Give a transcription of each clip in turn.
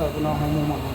那不拿红木嘛。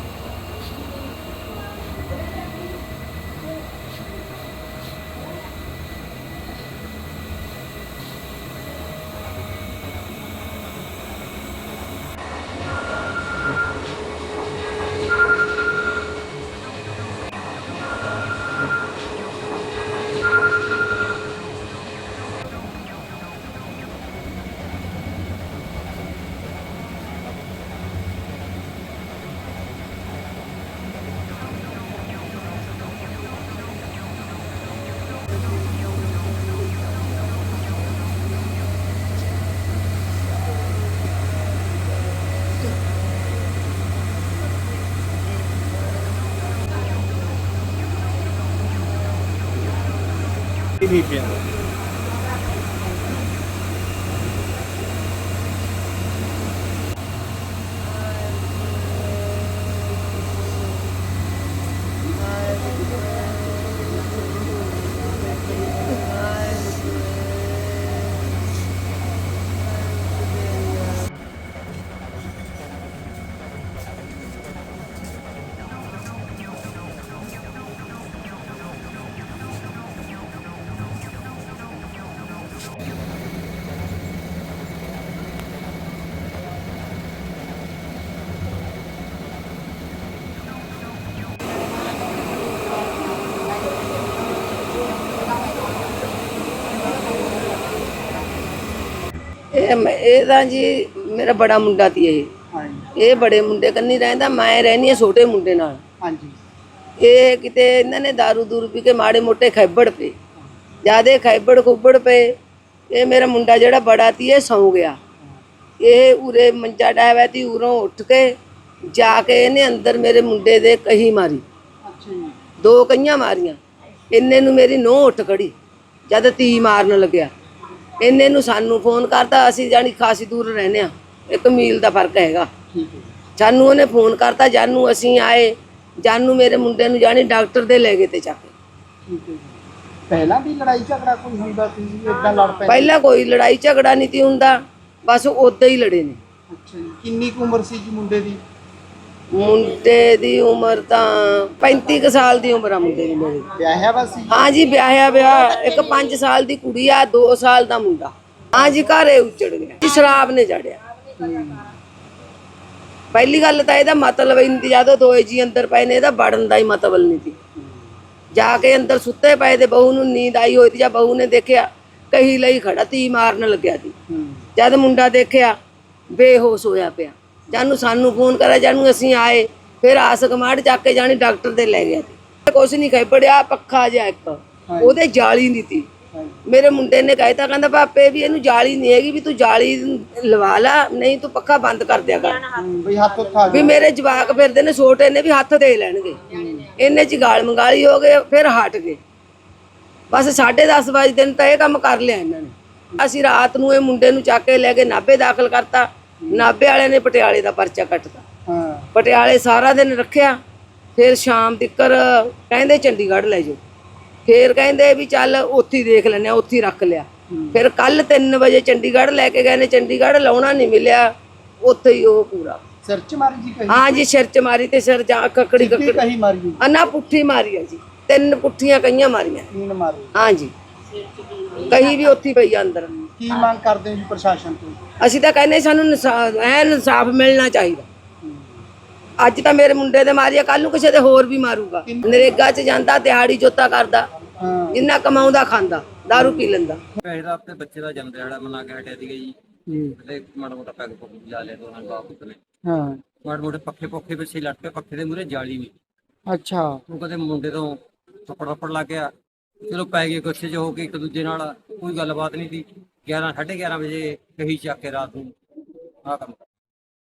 Mga. ਇਹ ਮੈਂ- ਇਹ ਤਾਂ ਜੀ ਮੇਰਾ ਬੜਾ ਮੁੰਡਾ ਤੀ ਇਹ। ਹਾਂਜੀ। ਇਹ ਬੜੇ ਮੁੰਡੇ ਕੰਨੀ ਰਹਿੰਦਾ ਮੈਂ ਰਹਿੰਦੀ ਆ ਛੋਟੇ ਮੁੰਡੇ ਨਾਲ। ਹਾਂਜੀ। ਇਹ ਕਿਤੇ ਇਹਨਾਂ ਨੇ दारू ਦੂਰ ਪੀ ਕੇ ਮਾੜੇ ਮੋਟੇ ਖੈਬੜ ਪਏ। ਜਿਆਦੇ ਖੈਬੜ ਖੁੱਬੜ ਪਏ। ਇਹ ਮੇਰਾ ਮੁੰਡਾ ਜਿਹੜਾ ਬੜਾ ਤੀ ਇਹ ਸੌਂ ਗਿਆ। ਇਹ ਉਰੇ ਮੰਜਾ ਡਾਇਆ ਤੀ ਉਰੋਂ ਉੱਠ ਕੇ ਜਾ ਕੇ ਇਹਨੇ ਅੰਦਰ ਮੇਰੇ ਮੁੰਡੇ ਦੇ ਕਹੀ ਮਾਰੀ। ਦੋ ਕਈਆਂ ਮਾਰੀਆਂ। ਇੰਨੇ ਨੂੰ ਮੇਰੀ ਨੋਹ ਉੱਠ ਖੜੀ ਜਦ ਤੀ ਮਾਰਨ ਲੱਗਿਆ। ਇੰਨੇ ਨੂੰ ਸਾਨੂੰ ਫੋਨ ਕਰਤਾ ਅਸੀਂ ਜਾਣੀ ਖਾਸੀ ਦੂਰ ਰਹਿੰਦੇ ਆ ਇੱਕ ਮੀਲ ਦਾ ਫ਼ਰਕ ਹੈਗਾ। ਜਾਨੂੰ ਉਹਨੇ ਫੋਨ ਕਰਤਾ ਜਾਨੂੰ ਅਸੀਂ ਆਏ। ਜਾਨੂੰ ਮੇਰੇ ਮੁੰਡੇ ਨੂੰ ਜਾਣੀ ਡਾਕਟਰ ਦੇ ਲੈ ਗਏ ਤੇ ਚੱਕ ਪਹਿਲਾਂ ਵੀ ਲੜਾਈ ਝਗੜਾ ਕੋਈ ਹੁੰਦਾ ਸੀ ਜੀ? ਇਦਾਂ ਲੜ ਪੈ ਪਹਿਲਾਂ ਕੋਈ ਲੜਾਈ ਝਗੜਾ ਨਹੀਂ ਤੀ ਹੁੰਦਾ ਬਸ ਉਦਾਂ ਹੀ ਲੜੇ ਨੇ। ਅੱਛਾ ਜੀ ਕਿੰਨੀ ਕੁ ਉਮਰ ਸੀ ਜੀ ਮੁੰਡੇ ਦੀ? ਮੁੰਡੇ ਦੀ ਉਮਰ ਤਾਂ 35 ਕੁ ਸਾਲ ਦੀ ਉਮਰ ਆ ਮੁੰਡੇ ਦੀ ਮੇਰੀ। ਵਿਆਹਿਆ ਵਾ ਸੀ? ਹਾਂ ਜੀ ਵਿਆਹਿਆ ਵਿਆਹ ਇੱਕ 5 ਸਾਲ ਦੀ ਕੁੜੀ ਆ 2 ਸਾਲ ਦਾ ਮੁੰਡਾ। ਹਾਂ ਜੀ ਘਰੇ ਉੱਜੜ ਗਿਆ। ਜੀ ਸ਼ਰਾਬ ਨੇ ਜੜਿਆ। ਪਹਿਲੀ ਗੱਲ ਤਾਂ ਇਹਦਾ ਮਤਲਬ ਜਦੋਂ ਦੋਏ ਜੀ ਅੰਦਰ ਪਏ ਨੇ ਇਹਦਾ ਵੜਨ ਦਾ ਹੀ ਮਤਲਬ ਨਹੀਂ ਸੀ। ਜਾ ਕੇ ਅੰਦਰ ਸੁੱਤੇ ਪਏ ਤੇ ਬਹੂ ਨੂੰ ਨੀਂਦ ਆਈ ਹੋਈ ਤੇ ਜਾਂ ਬਹੂ ਨੇ ਦੇਖਿਆ ਕਹੀ ਲਈ ਖੜਾ ਤੀ ਮਾਰਨ ਲੱਗਿਆ ਸੀ। ਜਦ ਮੁੰਡਾ ਦੇਖਿਆ ਬੇਹੋਸ਼ ਹੋਇਆ ਪਿਆ। ਜਾਨੂੰ ਸਾਨੂੰ ਫੋਨ ਕਰਿਆ ਜਾਨੂੰ ਅਸੀਂ ਆਏ ਫਿਰ ਆਸ ਕਮਾੜ ਚੱਕ ਕੇ ਜਾਣੀ ਡਾਕਟਰ ਦੇ ਲੈ ਗਿਆ ਸੀ। ਕੁਛ ਨਹੀਂ ਖਾਈ ਪੜਿਆ ਪੱਖਾ ਜਿਹਾ ਇੱਕ। ਉਹਦੇ ਜਾਲੀ ਨਹੀਂ ਤੀ ਮੇਰੇ ਮੁੰਡੇ ਨੇ ਕਹਿਤਾ ਕਹਿੰਦਾ ਪਾਪੇ ਵੀ ਇਹਨੂੰ ਜਾਲੀ ਨਹੀਂ ਹੈਗੀ ਵੀ ਤੂੰ ਜਾਲੀ ਲਵਾ ਲਾ ਨਹੀਂ ਤੂੰ ਪੱਖਾ ਬੰਦ ਕਰ ਦਿਆ ਕਰ। ਬਈ ਹੱਥ ਉੱਠਾ ਵੀ ਮੇਰੇ ਜਵਾਕ ਫਿਰਦੇ ਨੇ ਛੋਟੇ ਨੇ ਵੀ ਹੱਥ ਦੇ ਲੈਣਗੇ। ਇਹਨੇ ਚ ਗਾਲ ਮੰਗਾਲੀ ਹੋ ਗਏ ਫਿਰ ਹਟ ਗਏ। ਬਸ 10:30 ਵਜੇ ਦਿਨ ਤਾਂ ਇਹ ਕੰਮ ਕਰ ਲਿਆ ਇਹਨਾਂ ਨੇ। ਅਸੀਂ ਰਾਤ ਨੂੰ ਇਹ ਮੁੰਡੇ ਨੂੰ ਚੱਕ ਕੇ ਲੈ ਕੇ ਨਾਭੇ ਦਾਖਲ ਕਰਤਾ। ਨਾਭੇ ਵਾਲਿਆਂ ਨੇ ਪਟਿਆਲੇ ਦਾ ਪਰਚਾ ਕੱਟਤਾ। ਹਾਂ। ਪਟਿਆਲੇ ਸਾਰਾ ਦਿਨ ਰੱਖਿਆ। ਫਿਰ ਸ਼ਾਮ ਤੱਕਰ ਕਹਿੰਦੇ ਚੰਡੀਗੜ੍ਹ ਲੈ ਜਾਓ। ਫਿਰ ਕਹਿੰਦੇ ਵੀ ਚੱਲ ਉੱਥੇ ਹੀ ਦੇਖ ਲੈਂਦੇ ਆ ਉੱਥੇ ਹੀ ਰੱਖ ਲਿਆ। ਫਿਰ ਕੱਲ 3 ਵਜੇ ਚੰਡੀਗੜ੍ਹ ਲੈ ਕੇ ਗਏ ਨੇ ਚੰਡੀਗੜ੍ਹ ਲਾਉਣਾ ਨਹੀਂ ਮਿਲਿਆ ਉੱਥੇ ਹੀ ਉਹ ਪੂਰਾ। ਸਿਰ ਚ ਮਾਰੀ ਜੀ ਕਹੀ? ਹਾਂ ਜੀ ਸਿਰ ਚ ਮਾਰੀ ਤੇ ਸਿਰ ਜਾ ਕਕੜੀ ਕਕੜੀ। ਕਹੀ ਮਾਰੀ ਜੀ ਅਨਾ ਪੁੱਠੀ ਮਾਰੀ ਆ ਜੀ ਤਿੰਨ ਪੁੱਠੀਆਂ ਕਈਆਂ ਮਾਰੀਆਂ। ਤੀਨ ਮਾਰੀ। ਹਾਂ ਜੀ। ਕਹੀ ਵੀ ਉੱਥੇ ਪਈ ਆ ਅੰਦਰ। ਕੀ ਮੰਗ ਕਰਦੇ ਹੋ ਜੀ ਪ੍ਰਸ਼ਾਸਨ ਤੋਂ? ਅਸੀਂ ਤਾਂ ਕਹਿੰਦੇ ਸਾਨੂੰ ਇਨਸਾਫ ਐ ਇਨਸਾਫ ਮਿਲਣਾ ਚਾਹੀਦਾ। ਅੱਜ ਤਾਂ ਮੇਰੇ ਮੁੰਡੇ ਦੇ ਮਾਰੀਆ ਕੱਲ ਨੂੰ ਕਿਸੇ ਦੇ ਹੋਰ ਵੀ ਮਾਰੂਗਾ। ਨਰੇਗਾ 'ਚ ਜਾਂਦਾ ਦਿਹਾੜੀ ਜੋਤਾ ਕਰਦਾ ਜਿੰਨਾ ਕਮਾਉਂਦਾ ਖਾਂਦਾ दारू ਪੀ ਲੈਂਦਾ। ਭੈਣ ਦਾ ਆਪਣੇ ਬੱਚੇ ਦਾ ਜਨਮ ਦਿਹਾੜਾ ਮਨਾ ਕੇ ਹਟਿਆ ਸੀਗਾ ਜੀ ਜੀ। ਤੇ ਮਾੜਾ ਮੋਟਾ ਪੈਗ ਪੁੱਗ ਲਾ ਲਿਆ ਦੋਨਾਂ ਨੇ ਬਾਪ ਨੇ ਹਾਂ। ਮਾੜੇ ਮੋਟੇ ਪੱਖੇ ਪੁੱਖੇ ਵਿੱਚ ਹੀ ਲੜ ਪਏ ਪੱਖੇ ਦੇ ਮੂਰੇ ਜਾਲੀ ਵੀ ਅੱਛਾ। ਉਹ ਕਦੇ ਮੁੰਡੇ ਤੋਂ ਥੱਪੜ ਥੱਪੜ ਲੱਗ ਗਿਆ। ਚਲੋ ਪੈ ਗਏ ਗੁੱਸੇ 'ਚ ਹੋ ਕੇ ਇੱਕ ਦੂਜੇ ਨਾਲ ਕੋਈ ਗੱਲਬਾਤ ਨਹੀਂ ਸੀ। 11 11:30 ਵਜੇ ਕਹੀ ਚੱਕ ਕੇ ਰਾਤ ਨੂੰ। ਆ ਕੰਮ।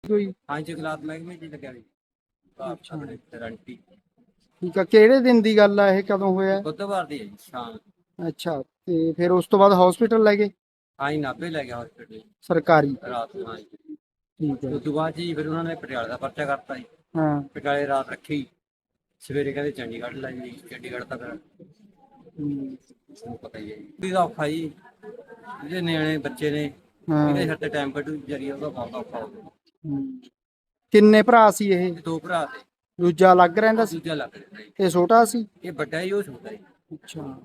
ਕੋਈ ਹਾਂ ਜੀ ਗਲਾਤ ਮਹਿਕਮੇ ਹੀ ਲੱਗਿਆ ਗਰੰਟੀ ਠੀਕ ਆ ਕਿਹੜੇ ਦਿਨ ਦੀ ਗੱਲ ਆ ਇਹ? ਕਦੋਂ ਹੋਇਆ? ਬੁੱਧਵਾਰ ਦੀ ਹੈ ਜੀ ਸ਼ਾਮ। ਅੱਛਾ ਤੇ ਫਿਰ ਉਸ ਤੋਂ ਬਾਅਦ ਹਸਪੀਟਲ ਲੈ ਗਏ? ਜੀ ਨਾਭੇ ਲੈ ਗਿਆ ਹਸਪੀਟਲ ਸਰਕਾਰੀ। ਰਾਤ ਨੂੰ ਜੀ। ਠੀਕ ਹੈ। ਉਸ ਤੋਂ ਬਾਅਦ ਜੀ ਫਿਰ ਉਹਨਾਂ ਨੇ ਪਟਿਆਲੇ ਦਾ ਪਰਚਾ ਕਰਤਾ ਜੀ। ਹਾਂ। ਪਟਿਆਲੇ ਰਾਤ ਰੱਖੀ। ਸਵੇਰੇ ਕਹਿੰਦੇ ਚੰਡੀਗੜ੍ਹ ਲੈ ਜੀ ਚੰਡੀਗੜ੍ਹ ਤਾਂ ਫਿਰ ਤੁਹਾਨੂੰ ਪਤਾ ਹੀ ਹੈ ਜੀ। ਵੀ ਦਾ ਔਖਾ ਜੀ। ਜਿਹੜੇ ਨਿਆਣੇ ਬੱਚੇ ਨੇ। ਇਹਦੇ ਤੇ ਟਾਈਮ ਕੱਢੂ ਜਰੀਆ ਉਹਦਾ ਬਹੁਤ ਔਖਾ ਹੋ। ਕਿੰਨੇ ਭਰਾ ਸੀ ਇਹ? ਇਹ ਦੋ ਭਰਾ ਤੇ। ਦੂਜਾ ਅਲੱਗ ਰਹਿੰਦਾ ਸੀ? ਦੂਜਾ ਲੱਗ ਰਿਹਾ ਜੀ ਇਹ ਛੋਟਾ ਸੀ? ਇਹ ਵੱਡਾ ਹੀ ਉਹ ਛੋਟਾ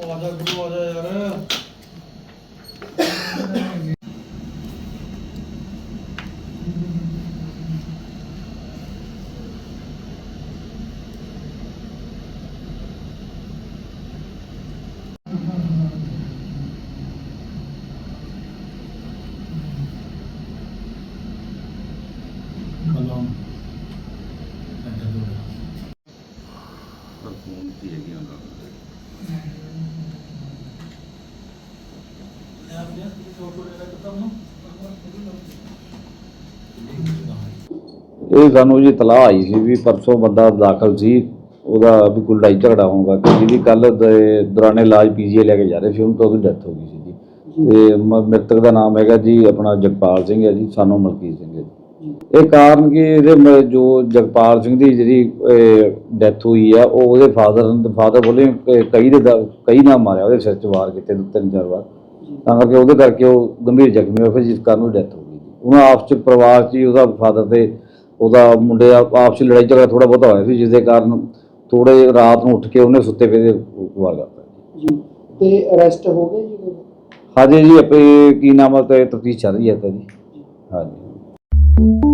ਜੀ ਅੱਛਾ ਇਹ ਸਾਨੂੰ ਜੀ ਤਲਾਹ ਆਈ ਸੀ ਵੀ ਪਰਸੋਂ ਬੰਦਾ ਦਾਖਲ ਸੀ, ਉਹਦਾ ਵੀ ਕੋਈ ਲੜਾਈ ਝਗੜਾ ਹੋਊਗਾ। ਕਿ ਜਿਹਦੀ ਕੱਲ ਦੌਰਾਨ ਇਲਾਜ ਪੀਜੀਏ ਲੈ ਕੇ ਜਾ ਰਹੇ ਸੀ, ਉਹਨੂੰ ਤਾਂ ਉਹਦੀ ਡੈਥ ਹੋ ਗਈ ਸੀ ਜੀ। ਤੇ ਮ੍ਰਿਤਕ ਦਾ ਨਾਮ ਹੈਗਾ ਜੀ, ਆਪਣਾ ਜਗਪਾਲ ਸਿੰਘ ਹੈ ਜੀ ਸਾਨੂੰ ਮਲਕੀਤ ਸਿੰਘ ਹੈ ਜੀ। ਇਹ ਕਾਰਨ ਕਿ ਇਹਦੇ ਜੋ ਜਗਪਾਲ ਸਿੰਘ ਦੀ ਜਿਹੜੀ ਡੈਥ ਹੋਈ ਆ, ਉਹ ਉਹਦੇ ਫਾਦਰ ਫਾਦਰ ਬੋਲੇ ਕਈ ਦੇ ਕਈ ਨਾਲ ਮਾਰਿਆ ਉਹਦੇ ਸਿਰ 'ਚ ਵਾਰ ਕੀਤੇ ਤਿੰਨ ਚਾਰ ਵਾਰ। ਤਾਂ ਕਰਕੇ ਉਹਦੇ ਕਰਕੇ ਉਹ ਗੰਭੀਰ ਜ਼ਖਮੀ ਹੋਇਆ ਫਿਰ ਜਿਸ ਕਾਰਨ ਉਹ ਡੈਥ ਹੋ ਗਈ ਉਹਨਾਂ ਆਪਸ 'ਚ ਪਰਿਵਾਰ 'ਚ ਹੀ ਉਹਦਾ ਫਾਦਰ ਤੇ ਉਹਦਾ ਮੁੰਡੇ ਆਪਸ 'ਚ ਲੜਾਈ ਝਗੜਾ ਥੋੜਾ ਬਹੁਤਾ ਹੋਇਆ ਸੀ ਜਿਸ ਦੇ ਕਾਰਨ ਥੋੜੇ ਰਾਤ ਨੂੰ ਉੱਠ ਕੇ ਉਹਨੇ ਸੁੱਤੇ ਪਏ ਦੇ ਵਾਰ ਕਰਤਾ ਜੀ। ਤੇ ਅਰੈਸਟ ਹੋ ਗਏ ਜੀ? ਹਾਂਜੀ ਜੀ ਆਪੇ ਕੀ ਨਾਮ ਹੈ ਤੇ ਤਫਤੀਸ਼ ਚੱਲ ਰਹੀ ਹੈ ਤਾਂ ਜੀ। ਹਾਂਜੀ।